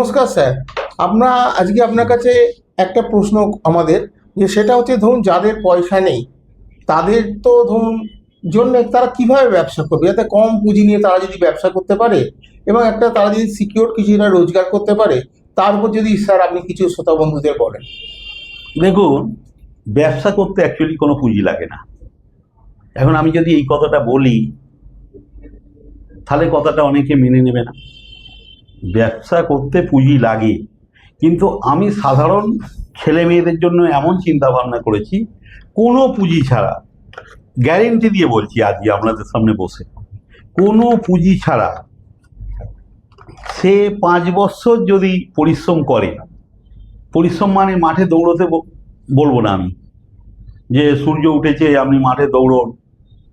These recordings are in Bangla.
নমস্কার স্যার। আমরা আজকে আপনার কাছে একটা প্রশ্ন আমাদের, যে সেটা হচ্ছে ধরুন যাদের পয়সা নেই, তাদের তো ধরুন জন্য তারা কীভাবে ব্যবসা করবে? যাতে কম পুঁজি নিয়ে তারা যদি ব্যবসা করতে পারে, এবং একটা তারা যদি সিকিউর কিছুটা রোজগার করতে পারে, তার উপর যদি স্যার আপনি কিছু শ্রোতা বন্ধুদের বলেন। দেখুন, ব্যবসা করতে অ্যাকচুয়ালি কোনো পুঁজি লাগে না। এখন আমি যদি এই কথাটা বলি, তাহলে কথাটা অনেকে মেনে নেবে না। ব্যবসা করতে পুঁজি লাগে। কিন্তু আমি সাধারণ ছেলে মেয়েদের জন্য এমন চিন্তা ভাবনা করেছি, কোনো পুঁজি ছাড়া। গ্যারেন্টি দিয়ে বলছি আজকে আপনাদের সামনে বসে। কোনো পুঁজি ছাড়া সে পাঁচ বছর যদি পরিশ্রম করে, পরিশ্রম মানে মাঠে দৌড়তে বলব না আমি। যে সূর্য উঠেছে, আপনি মাঠে দৌড়ন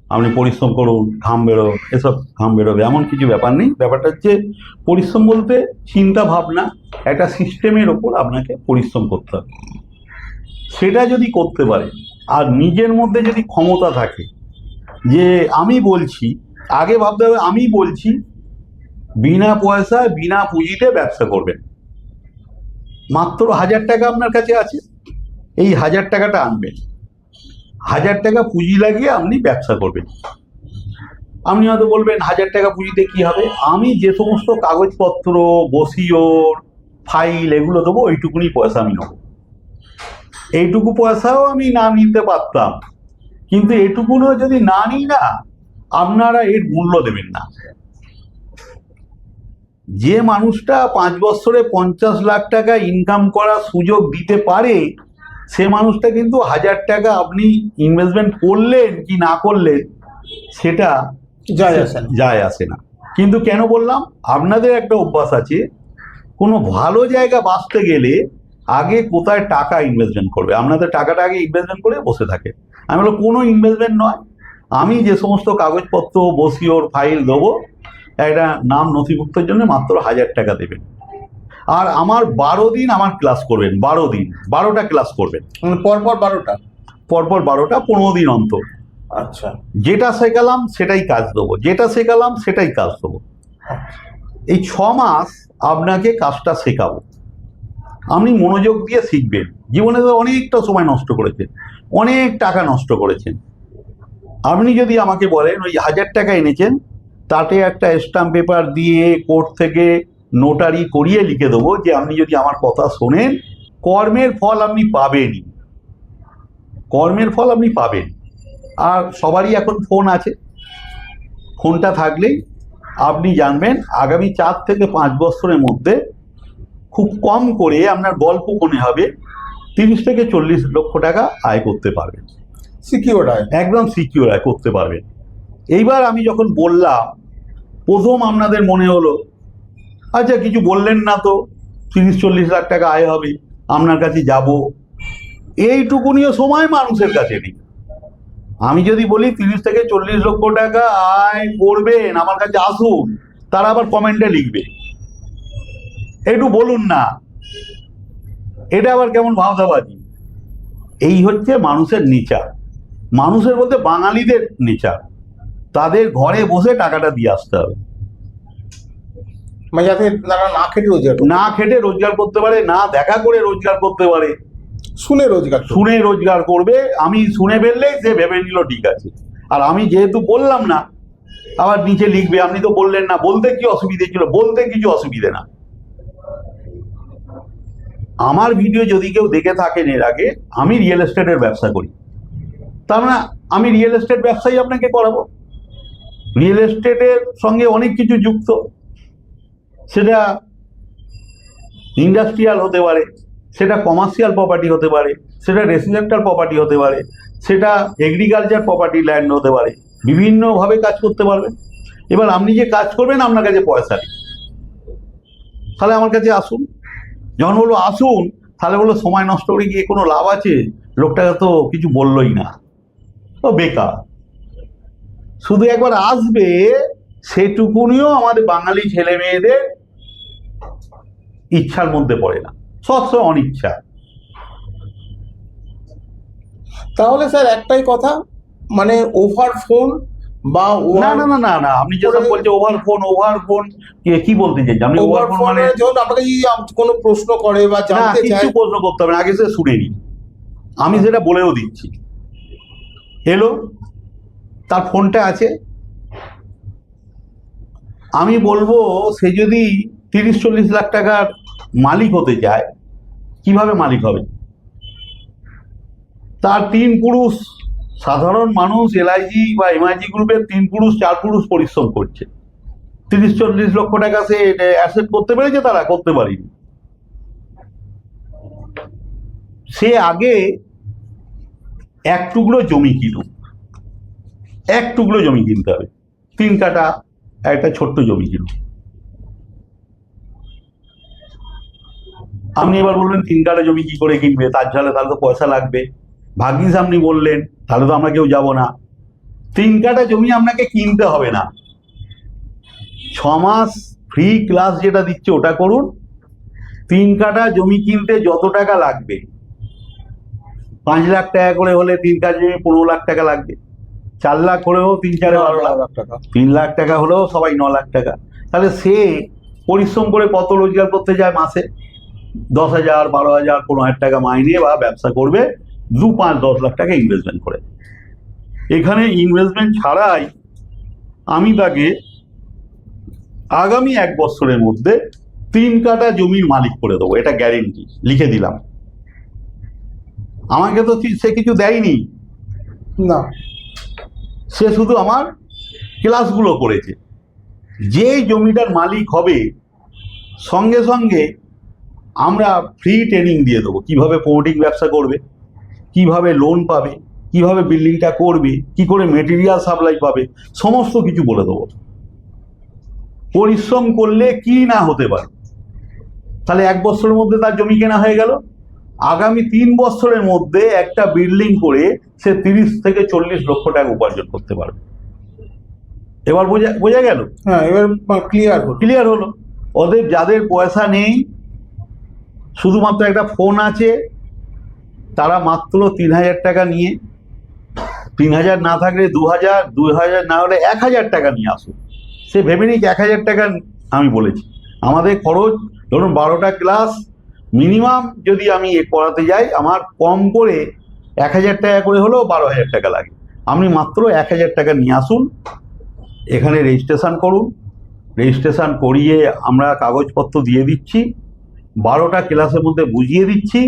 আপনি পরিশ্রম করুন, ঘাম বেরো এসব ঘাম বেরোবে। এমন কিছু ব্যাপার নেই। ব্যাপারটা হচ্ছে, পরিশ্রম বলতে চিন্তা ভাবনা, একটা সিস্টেমের ওপর আপনাকে পরিশ্রম করতে হবে। সেটা যদি করতে পারে আর নিজের মধ্যে যদি ক্ষমতা থাকে, যে আমি বলছি, আগে ভাবতে হবে, আমি বলছি, বিনা পয়সায়, বিনা পুঁজিতে ব্যবসা করবেন। মাত্র হাজার টাকা আপনার কাছে আছে, এই হাজার টাকাটা আনবেন। হাজার টাকা পুঁজি লাগিয়ে আপনি ব্যবসা করবেন। আপনি হয়তো বলবেন, হাজার টাকা পুঁজিতে কি হবে? আমি যে সমস্ত কাগজপত্র, বসিওর, ফাইল এগুলো দেবো, ওইটুকুনি পয়সা আমি নেব। এইটুকু পয়সাও আমি না নিতে পারতাম। কিন্তু এটুকুনও যদি না নিই না, আপনারা এর মূল্য দেবেন না। যে মানুষটা পাঁচ বছরে পঞ্চাশ লাখ টাকা ইনকাম করার সুযোগ দিতে পারে সে মানুষটা কিন্তু হাজার টাকা আপনি ইনভেস্টমেন্ট করলেন কি না করলেন সেটা যায় আসেন যায় আসে না। কিন্তু কেন বললাম? আপনাদের একটা অভ্যাস আছে কোনো ভালো জায়গা বাঁচতে গেলে আগে কোথায় টাকা ইনভেস্টমেন্ট করবে? আপনাদের টাকাটা আগে ইনভেস্টমেন্ট করে বসে থাকে। আমি বলো কোনো ইনভেস্টমেন্ট নয়। আমি যে সমস্ত কাগজপত্র বসিওর ফাইল দেবো একটা নাম নথিভুক্তের জন্য মাত্র হাজার টাকা দেবেন। আর আমার বারো দিন আমার ক্লাস করবেন বারো দিন বারোটা ক্লাস করবেন। মানে পরপর বারোটা? পরপর বারোটা পনেরো দিন অন্তর। আচ্ছা। যেটা শেখালাম সেটাই কাজ দেবো যেটা শেখালাম সেটাই কাজ দেবো। এই ছ মাস আপনাকে কাজটা শেখাবো। আপনি মনোযোগ দিয়ে শিখবেন। জীবনে তো অনেকটা সময় নষ্ট করেছেন অনেক টাকা নষ্ট করেছেন। আপনি যদি আমাকে বলেন ওই হাজার টাকা এনেছেন তাতে একটা স্টাম্প পেপার দিয়ে কোর্ট থেকে নোটারি করিয়ে লিখে দেবো যে আপনি যদি আমার কথা শোনেন কর্মের ফল আপনি পাবেনই কর্মের ফল আপনি পাবেন। আর সবারই এখন ফোন আছে। ফোনটা থাকলেই আপনি জানবেন আগামী চার থেকে পাঁচ বছরের মধ্যে খুব কম করে আপনার গল্প মনে হবে তিরিশ থেকে চল্লিশ লক্ষ টাকা আয় করতে পারবেন। সিকিউর আয়। একদম সিকিউর আয় করতে পারবেন। এইবার আমি যখন বললাম প্রথম আপনাদের মনে হলো আচ্ছা কিছু বললেন না তো। তিরিশ, চল্লিশ লাখ টাকা আয় হবে, আপনার কাছে যাব। এইটুকুনিও সময় মানুষের কাছে নেই। আমি যদি বলি তিরিশ থেকে চল্লিশ লক্ষ টাকা আয় করবেন, আমার কাছে আসুন, তারা আবার কমেন্টে লিখবে। একটু বলুন না, এটা আবার কেমন ভাবধাবাজি এই হচ্ছে মানুষের নেচার। মানুষের বলতে বাঙালিদের নেচার। তাদের ঘরে বসে টাকাটা দিয়ে আসতে হবে। মানে যাতে তারা না খেটে রোজগার। না খেটে রোজগার করতে পারে না দেখা করে রোজগার করতে পারে। শুনে রোজগার শুনে রোজগার করবে আমি শুনে ফেললেই সে ভেবে নিল ঠিক আছে। আর আমি যেহেতু বললাম না আবার নিচে লিখবে আপনি তো বললেন না বলতে কি অসুবিধে ছিল? বলতে কিছু অসুবিধে না। আমার ভিডিও যদি কেউ দেখে থাকেন এর আগে আমি রিয়েল এস্টেটের ব্যবসা করি। তার মানে আমি রিয়েল এস্টেট ব্যবসাই আপনাকে করাবো। রিয়েল এস্টেটের সঙ্গে অনেক কিছু যুক্ত। সেটা ইন্ডাস্ট্রিয়াল হতে পারে, সেটা কমার্শিয়াল প্রপার্টি হতে পারে, সেটা রেসিডেন্টাল প্রপার্টি হতে পারে, সেটা এগ্রিকালচার প্রপার্টি ল্যান্ড হতে পারে, বিভিন্নভাবে কাজ করতে পারবেন। এবার আপনি যে কাজ করবেন, আপনার কাছে পয়সা নেই। তাহলে আমার কাছে আসুন। যখন বলব আসুন, তাহলে বলল সময় নষ্ট করে গিয়ে কোনো লাভ আছে? লোকটাকে তো কিছু বললোই না। তো বেকার। শুধু একবার আসবে, সেটুকুনিও আমাদের বাঙালি ছেলে মেয়েদের ইচ্ছার মধ্যে পড়ে না। সবসময় অনিচ্ছা। তাহলে স্যার একটাই কথা মানে ওভার ফোন বা না না না না না আপনি করে- বলছেন ওভার ফোন ওভার ফোন কি বলতে চাইছেন? আপনি ওভার ফোন মানে যখন আপনাকে কোনো প্রশ্ন করে বা জানতে চায় কিছু প্রশ্ন করতে হবে আগে সে শুনে নি আমি সেটা বলেও দিচ্ছি। এলো তার ফোনটা আছে? আমি বলব সে যদি তিরিশ চল্লিশ লাখ টাকার মালিক হতে চায়, কীভাবে মালিক হবে? তার তিন পুরুষ, সাধারণ মানুষ এলআইজি বা এমআইজি গ্রুপের তিন পুরুষ, চার পুরুষ পরিশ্রম করছে। তিরিশ চল্লিশ লক্ষ টাকা সে অ্যাসেট করতে পেরেছে তারা, করতে পারেনি। সে আগে এক টুকরো জমি কিনুক। এক টুকরো জমি কিনতে হবে। তিন কাটা একটা ছোট্ট জমি কিনুক। আপনি এবার বলবেন তিন কাটা জমি কি করে কিনবে? তার জলে তাহলে তো পয়সা লাগবে। ভাগ্যিস আপনি বললেন তাহলে তো আমরা কেউ যাব না। তিন কাটা জমি আপনাকে কিনতে হবে না। ছ মাস ফ্রি ক্লাস যেটা দিচ্ছে ওটা করুন। তিন কাটা জমি কিনতে যত টাকা লাগবে পাঁচ লাখ টাকা করে হলে তিন কাটা জমি পনেরো লাখ টাকা লাগবে। চার লাখ করেও তিন চারে বারো লাখ। লাখ টাকা। তিন লাখ টাকা হলেও সবাই ন লাখ টাকা। তাহলে সে পরিশ্রম করে কত রোজগার করতে যায় মাসে? দশ হাজার বারো হাজার পনেরো হাজার টাকা মাইনে বা ব্যবসা করবে দু পাঁচ দশ লাখ টাকা ইনভেস্টমেন্ট করে। এখানে ইনভেস্টমেন্ট ছাড়াই আমি তাকে আগামী এক বছরের মধ্যে তিন কাটা জমির মালিক করে দেবো এটা গ্যারেন্টি লিখে দিলাম। আমাকে তো সে কিছু দেয়নি। না। সে শুধু আমার ক্লাসগুলো করেছে। যে জমিটার মালিক হবে সঙ্গে সঙ্গে আমরা ফ্রি ট্রেনিং দিয়ে দেবো। কীভাবে প্রমোটিং ব্যবসা করবে কীভাবে লোন পাবে কীভাবে বিল্ডিংটা করবে কি করে মেটেরিয়াল সাপ্লাই পাবে সমস্ত কিছু বলে দেবো। পরিশ্রম করলে কি না হতে পারে? তাহলে এক বছরের মধ্যে তার জমি কেনা হয়ে গেল। আগামী তিন বছরের মধ্যে একটা বিল্ডিং করে সে তিরিশ থেকে চল্লিশ লক্ষ টাকা উপার্জন করতে পারবে। এবার বোঝা বোঝা গেল? হ্যাঁ এবার ক্লিয়ার হলো। ক্লিয়ার হলো। ওদের যাদের পয়সা নেই শুধুমাত্র একটা ফোন আছে, তারা মাত্র তিন হাজার টাকা নিয়ে। তিন হাজার না থাকলে দু হাজার দু হাজার না হলে এক হাজার টাকা নিয়ে আসুন সে ভেবে নিক এক হাজার টাকা আমি বলেছি। আমাদের খরচ, ধরুন বারোটা ক্লাস মিনিমাম যদি আমি এ করাতে যাই, আমার কম করে এক হাজার টাকা করে হলেও বারো হাজার টাকা লাগে। আপনি মাত্র এক হাজার টাকা নিয়ে আসুন, এখানে রেজিস্ট্রেশন করুন। রেজিস্ট্রেশন করিয়ে আমরা কাগজপত্র দিয়ে দিচ্ছি। বারোটা ক্লাসের মধ্যে বুঝিয়ে দিচ্ছি,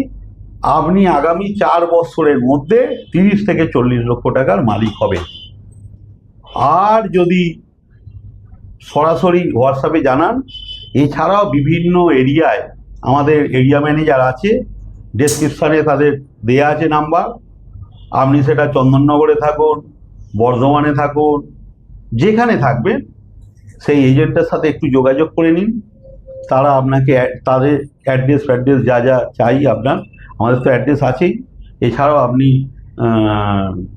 আপনি আগামী চার বছরের মধ্যে তিরিশ থেকে চল্লিশ লক্ষ টাকার মালিক হবেন। আর যদি সরাসরি হোয়াটসঅ্যাপে জানান, এছাড়াও বিভিন্ন এরিয়ায়, আমাদের এরিয়া ম্যানেজার আছে ডেসক্রিপশানে তাদের দেয়া আছে নাম্বার আপনি সেটা চন্দননগরে থাকুন, বর্ধমানে থাকুন, যেখানে থাকবেন, সেই এজেন্টের সাথে একটু যোগাযোগ করে নিন। তারা আপনাকে তাদের অ্যাড্রেস ফ্যাড্রেস যা যা চাই আপনার আমাদের তো অ্যাড্রেস আছেই। এছাড়াও আপনি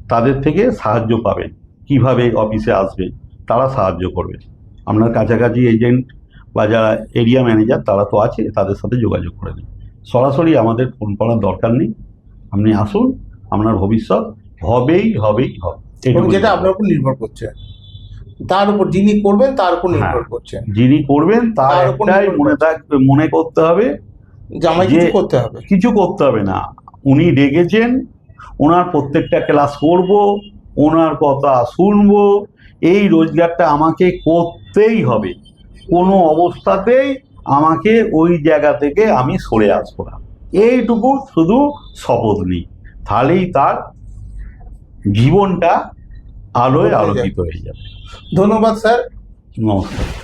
তাদের থেকে সাহায্য পাবেন। কীভাবে অফিসে আসবেন তারা সাহায্য করবে। আপনার কাছাকাছি এজেন্ট বা যারা এরিয়া ম্যানেজার তারা তো আছে তাদের সাথে যোগাযোগ করে নিন। সরাসরি আমাদের ফোন করার দরকার নেই। আপনি আসুন আপনার ভবিষ্যৎ হবেই হবেই হবে যেটা আপনার উপর নির্ভর করছে। তার উপর যিনি করবেন তার উপর নির্ভর হ্যাঁ। করছে যিনি করবেন তার তার উপর একটাই মনে থাকবে মনে করতে হবে যে আমায় কিছু করতে হবে। কিছু করতে হবে না। উনি ডেকেছেন ওনার প্রত্যেকটা ক্লাস করব ওনার কথা শুনব এই রোজগারটা আমাকে করতেই হবে। কোনো অবস্থাতেই আমাকে ওই জায়গা থেকে আমি সরে আসব না। এইটুকু শুধু শপথ নিই। তাহলেই তার জীবনটা আলোয়। আলোকিত হয়ে যাবে। ধন্যবাদ স্যার। নমস্কার।